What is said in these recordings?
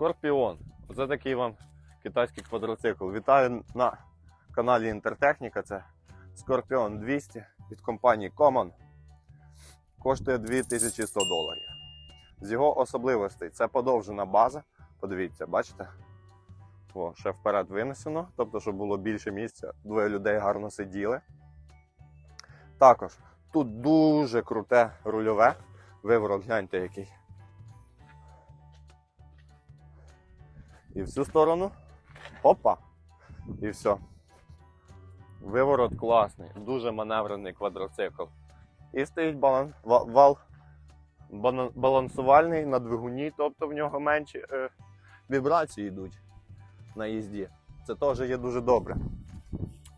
Скорпіон. Оце такий вам китайський квадроцикл. Вітаю на каналі Інтертехніка. Це Скорпіон 200 від компанії Common. Коштує 2100 доларів. З його особливостей це подовжена база. Подивіться, бачите? О, ще вперед винесено, тобто, щоб було більше місця, двоє людей гарно сиділи. Також тут дуже круте рульове. Виворот, гляньте який. І в цю сторону. Опа! І все. Виворот класний, дуже маневрений квадроцикл. І стоїть балан, вал балансувальний на двигуні, тобто в нього менші е, вібрації йдуть на їзді. Це теж є дуже добре.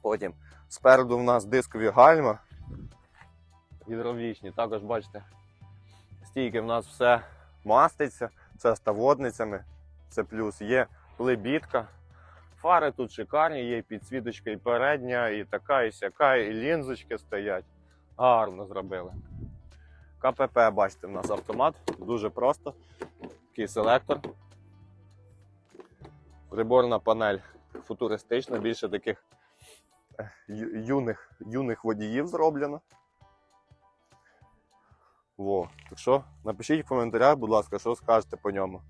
Потім спереду в нас дискові гальма гідравлічні. Також бачите, стійки в нас все маститься, це ставодницями, це плюс. Є лебідка. Фари тут шикарні, є і підсвіточка і передня, і така, і сяка, і лінзочки стоять. Гарно зробили. КПП, бачите, в нас автомат, дуже просто. Такий селектор. Приборна панель футуристична, більше таких е, юних, юних водіїв зроблено. Во. Так що напишіть в коментарях, будь ласка, що скажете по ньому.